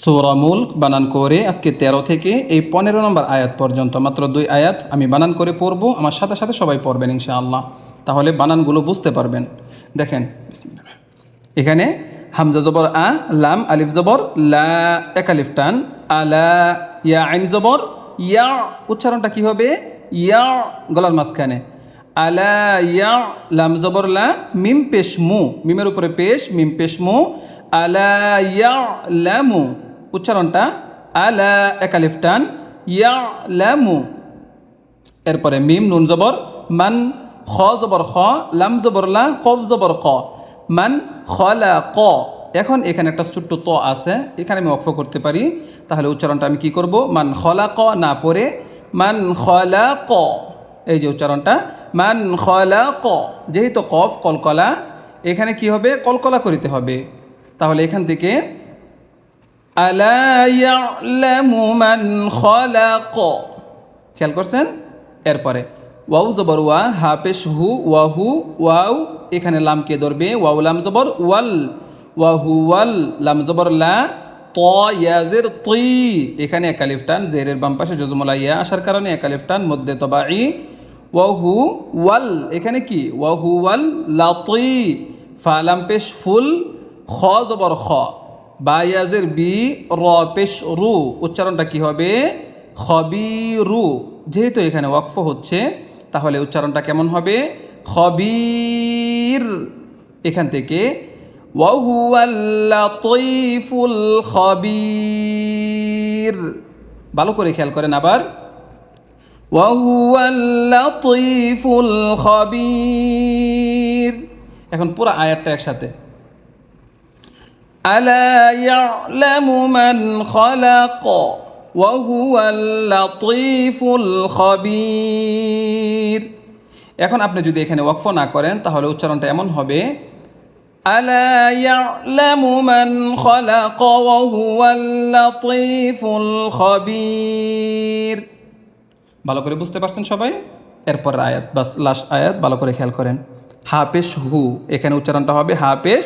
সৌরা মুল্ক বানান করে আজকে তেরো থেকে এই পনেরো নম্বর আয়াত পর্যন্ত, মাত্র দুই আয়াত আমি বানান করে পড়ব। আমার সাথে সাথে সবাই পড়বেন ইনশাআল্লাহ। তাহলে বানানগুলো বুঝতে পারবেন। দেখেন এখানে হামজা জবর আ, লাম, আলিফ জবর, লা, এক আলিফ টান আলা ইয়া, আইন জবর, ইয়া, উচ্চারণটা কি হবে? ইয়া, গলার মাঝখানে। আলা ইয়া, লাম জবর, লা, মিম পেশমু মিমের উপরে পেশ, মিম, পেশ, মু। আলা ইয়া, লামু। উচ্চারণটা আলা এক আলিফ টান ইয়া এরপরে মিম, নুন জবর, মান, খ জবর খ, লাম জবর লা, কফ জবর ক, মান, খলা ক। এখন এখানে একটা ছোট্ট ত আছে, এখানে আমি অক্ষ করতে পারি। তাহলে উচ্চারণটা আমি কি করব? মান খলা ক না পড়ে, মান খলা ক। এই যে উচ্চারণটা, মান খলা ক। যেহেতু কফ, কলকলা, এখানে কি হবে? কলকলা করিতে হবে। তাহলে এখান থেকে আলা ইয়ালামু মান খলাক। খেয়াল করছেন? এরপরে, ওয়াউ জবর ওয়া হাফেশ হু ওয়াহু ওয়াউ, এখানে লামকে ধরবে? ওয়াউ লাম জবর ওয়াল ওয়াহু ওয়াল, লাম জবর লা, ত ইয়াজের তুই এখানে একালিফটান জেরের বাম পাশে ইয়া আসার কারণে একালিফটান মধ্যে তবাই ওয়াহু ওয়াল, এখানে কি? ওয়াহু ওয়াল লাতুই ফালাম পেশ, ফুল, খ, জবর, খ। বায়াজের বি র পেশ রু। উচ্চারণটা কি হবে? খবিরু। যেহেতু এখানে ওয়াকফ হচ্ছে, তাহলে উচ্চারণটা কেমন হবে? খবির। এখান থেকে ওয়াহুয়াল্লাতইফুল খবির। ভালো করে খেয়াল করেন আবার। ওয়াহুয়াল্লাতইফুল খবির। এখন পুরো আয়াতটা একসাথে। ألا يعلم من خلق وهو اللطيف الخبير এখন আপনি যদি এখানে ওয়াকফ না করেন তাহলে উচ্চারণটা এমন হবে ألا يعلم من خلق وهو اللطيف الخبير ভালো করে বুঝতে পারছেন সবাই এরপর আয়াত বাস লাস্ট আয়াত ভালো করে খেয়াল করেন হাফেশ হু এখানে উচ্চারণটা হবে হাফেশ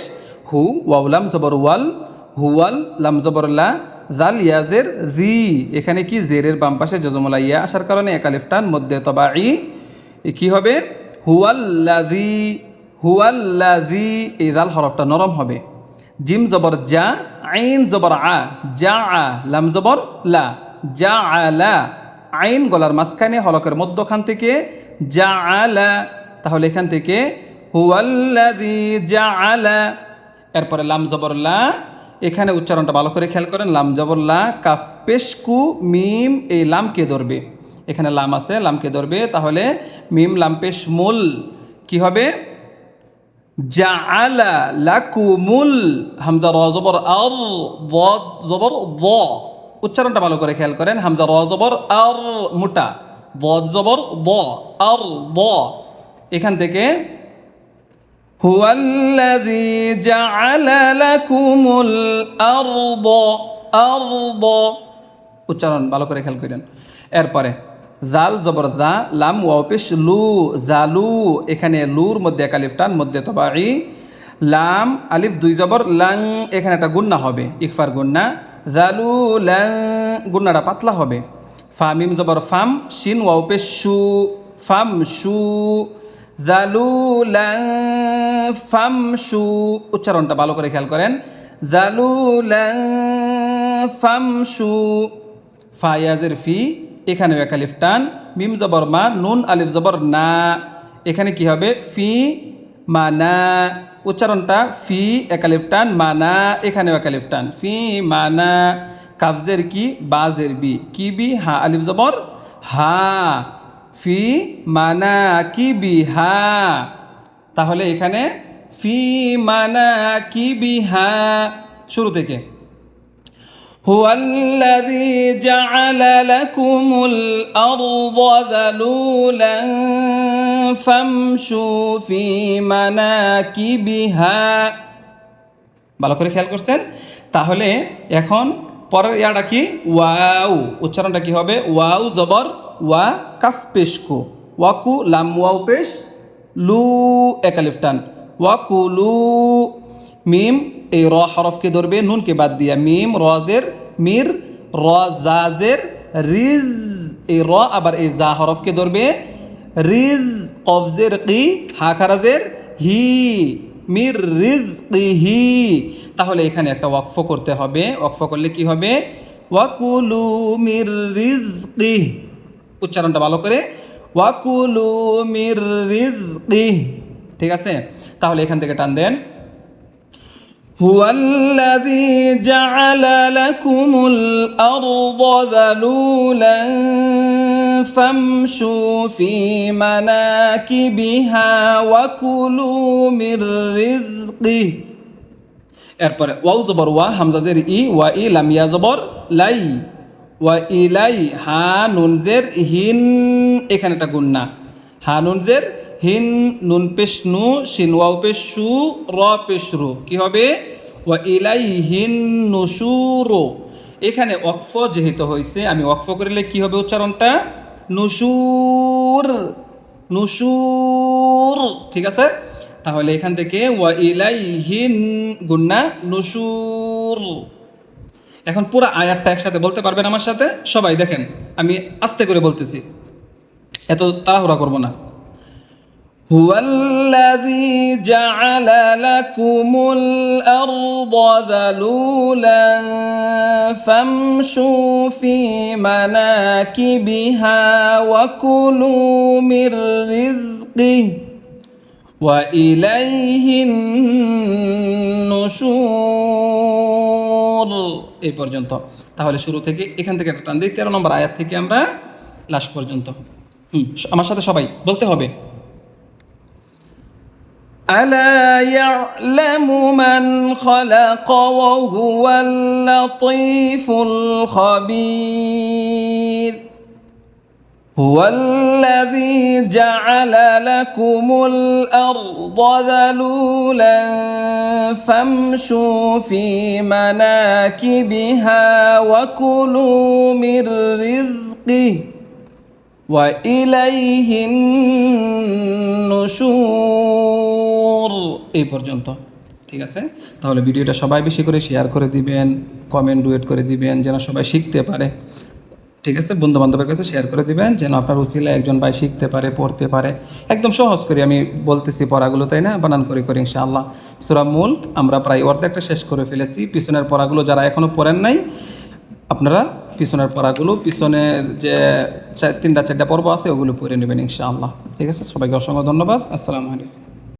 হু ওয়াউলাম জবর, ওয়াল হুয়াল লাম, জবর, লা জাল ইয়াজের জি। এখানে কি জেরের বাম পাশে জজমলা ইয়া আসার কারণে একালিফটান মধ্যে তবা, ই। কি হবে? হুয়াল্লাজি হুয়াল্লাজি এই জাল হরফটা নরম হবে। জিম, জবর যা আইন, জবর, আ যা আ, লাম, জবর, লা যা আলা আইন গলার মাঝখানে হলকের মধ্যখান থেকে যা আলা তাহলে এখান থেকে হুয়াল্লাজি যা আলা এরপরে লাম জবরলা এখানে উচ্চারণটা ভালো করে খেয়াল করেন, লাম জবরলা কাফ পেশকু, মিম, এই লামকে ধরবে? এখানে লাম আছে লামকে ধরবে, তাহলে মিম, লাম পেশ মূল, কি হবে? জাআলা লাকুমুল, হামজা র জবর আর জবর দ উচ্চারণটা ভালো করে খেয়াল করেন, হামজা র জবর আর, মোটা দ জবর দ আর দ এখান থেকে هو الذي جعل لكم الأرض أرض উচ্চারণ ভালো করে খেয়াল করেন এরপরে জাল জবর জা লাম ওয়াপিস লু জালু এখানে লুর মধ্যে এক আলিফ টান মধ্যে তবাই লাম আলিফ দুই জবর লাং এখানে একটা গুন্না হবে ইকফার গুন্না জালু লাং গুন্নাটা পাতলা হবে ফা মিম জবর ফাম শিন ওয়াপিস শু ফাম শু জালুলাং ফামশু, উচ্চারণটা ভালো করে খেয়াল করেন। জালুলাং ফামশু, ফায়াজের ফি, এখানেও এক আলিফ টান, মিম জবর মা, নুন আলিফ জবর না। এখানে কি হবে? ফি মানা, উচ্চারণটা ফি একালিফ টান, মানা, এখানেও একালিফ টান। ফি মানা কাবজের কি? বাজের বি। কি বি? হা, আলিফ জবর, হা। ফি মানা কি বিহা তাহলে এখানে ফি মানা কি বিহা শুরু থেকে هو الذي جعل لكم الأرض ذلولا فامشوا في مناكبها ভালো করে খেয়াল করছেন তাহলে এখন পরের ইয়াটা কি ওয়াও উচ্চারণটা কি হবে ওয়াও জবর ওয়া কাফ পেশকু। ওয়াকু লাম ওয়াও পেশ, লু একালিফটান। ওয়াকুলু মিম, এই র হরফকে ধরবে, নুনকে বাদ দিয়া। মিম, রজের, মির র জাজের রিজ, এই র আবার এই জা হরফকে ধরবে, রিজ কবজের কি হাকারাজের হি, মির, রিজ হি। তাহলে এখানে একটা ওয়াকফ করতে হবে। ওয়াকফ করলে কি হবে? ওয়াকুলু মির, রিজ উচ্চারণটা ভালো করে ওয়াকুলু মির রিজ ঠিক আছে তাহলে এখান থেকে টান দেন هو الذي جعل لكم الأرض ذلولا فامشوا في مناكبها وكلوا من رزقه এরপরে ওয়াও জবর ওয়া হামজাজের ই ওয়া ই লামিয়া জবর লাই ওয়া ইলাই হা নুনজের হিন, এখানে একটা গুন্না হা নুনজের হিন, নুন পেশ নু শিন ওয়াও পেশ সু র পেশ রু কি হবে? ওয়া ইলাই হিন নুসুরো। এখানে অক্ফ যেহেতু হয়েছে আমি অক্ফ করিলে কি হবে উচ্চারণটা? নুসুর নুসুর। ঠিক আছে? তাহলে এখান থেকে ওয়া ইলাই ইলাইহিন গুন্না নুসুর। এখন পুরো আয়াতটা একসাথে বলতে পারবেন আমার সাথে সবাই দেখেন আমি আস্তে করে বলতেছি এত তাড়াহুড়া করব না هو الذي جعل لكم الأرض ذلولا فامشوا في مناكبها وكلوا من رزقه وإليه النشور এই পর্যন্ত তাহলে শুরু থেকে এখান থেকে একটা টান দিই তেরো নম্বর আয়াত থেকে আমরা লাস্ট পর্যন্ত হুম আমার সাথে সবাই বলতে হবে ألا يعلم من خلق وهو اللطيف الخبير هو الذي جعل لكم الأرض ذلولا فامشوا في مناكبها وكلوا من رزقه وإليه النشور এই পর্যন্ত ঠিক আছে তাহলে ভিডিওটা সবাই বেশি করে শেয়ার করে দিবেন কমেন্ট ডুয়েট করে দিবেন যেন সবাই শিখতে পারে ঠিক আছে? বন্ধু বান্ধবের কাছে শেয়ার করে দিবেন, যেন আপনার উসিলা একজন ভাই শিখতে পারে, পড়তে পারে। একদম সহজ করে, আমি বলতেছি পড়াগুলো, তাই না? বানান করে করে, ইনশাআল্লাহ। সুরা মুল্ক আমরা প্রায় অর্ধেকটা শেষ করে ফেলেছি। পিছনের পড়াগুলো যারা এখনও পড়েন নাই, আপনারা পিছনের পড়াগুলো পিছনের যে তিনটা, চারটা পর্ব আছে, ওগুলো পড়ে নেবেন, ইনশাআল্লাহ। ঠিক আছে? সবাইকে অসংখ্য ধন্যবাদ। আসসালামু আলাইকুম।